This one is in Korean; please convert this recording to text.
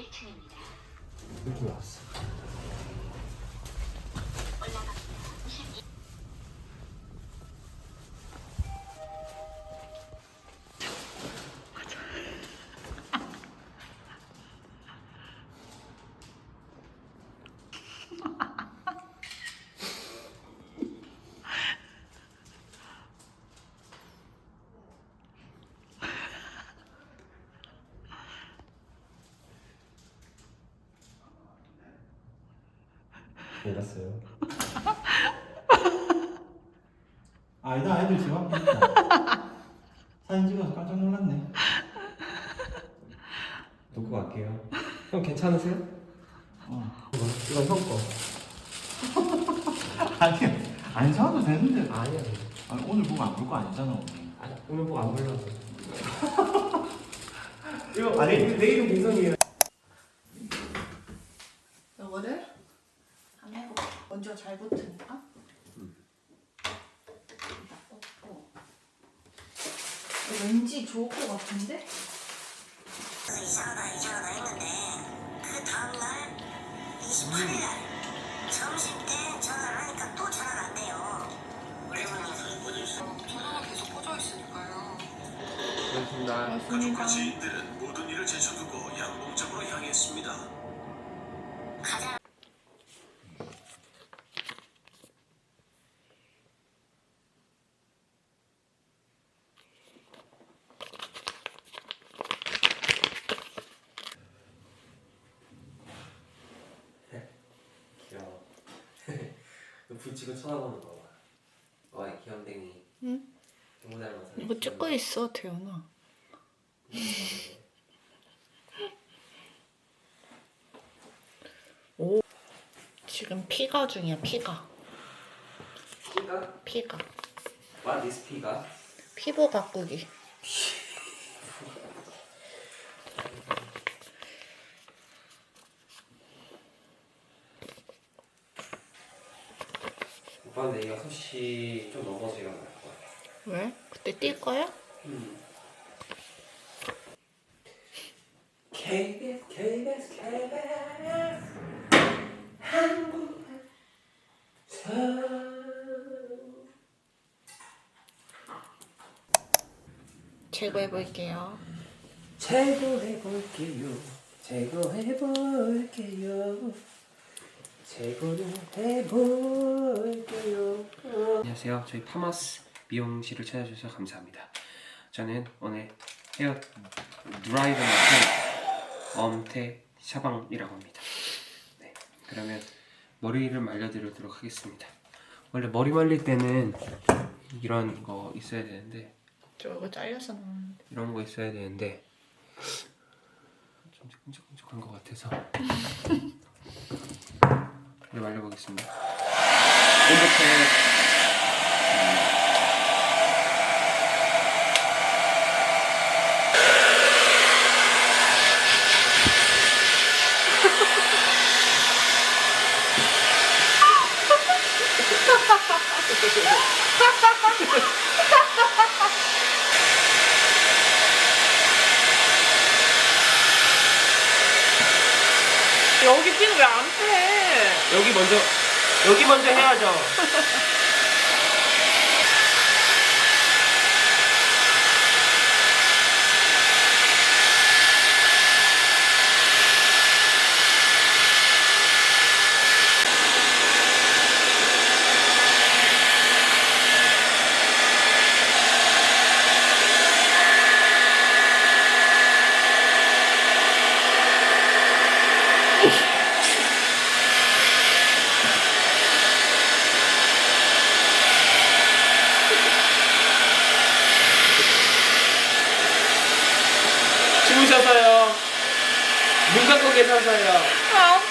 1층입니다. 느낌 왔어. 내렸어요. 아니다, 애들 집 앞에 있다. 사진 찍어서 깜짝 놀랐네. 놓고 갈게요. 형 괜찮으세요? 어. 이거, 이건 형 거. 아니, 안 사도 되는데. 아니야. 아니, 오늘 보고 안 볼 거 아니잖아, 오늘. 아니, 오늘 뭐안 불러서. 이거 아니 내일은 민성이에요. 이거를 한번 해볼게. 먼저 잘 붙으니까. 여기다 꽂고. 왠지 좋을 것 같은데? 이상하다 이상하다 했는데 그 다음날 28일날 점심 때 전화를 하니까 또 전화가 안 돼요 전화가 계속 꺼져 있으니까요. 고맙습니다. 맞습니다. 지인들은 모든 일을 제쳐두고 양봉장으로 향했습니다. 가자 귀여워. 너 붙이고 쳐다보는 거 봐. 와, 귀염댕이. 응? 너무 닮아서. 이거 찍고 있어, 태연아. 오. 지금 피가 중이야, 피가. 피가? 피가. What is 피가? 피부 가꾸기. 오 빠 근데 6시 좀 넘어서 일어날 거야. 왜? 그때 뛸 거야? 음. KBS, KBS, KBS. 한국. 제거 해볼게요. 제거해볼게요. 제거해볼게요. 제거를 해볼게요. 안녕하세요. 저희 파마스 미용실을 찾아주셔서 감사합니다. 저는 오늘 헤어 드라이버 맡은 엄태 샤방이라고 합니다. 네, 그러면 머리를 말려드리도록 하겠습니다. 원래 머리 말릴 때는 이런 거 있어야 되는데 저거 잘려서. 이런 거 있어야 되는데 좀 끈적끈적한 것 같아서 이제 말려보겠습니다. 오늘부터 여기 피는 왜안 빼? 여기 먼저 여기 먼저 해야죠. 주무셔서요. 계셔서요. 아파.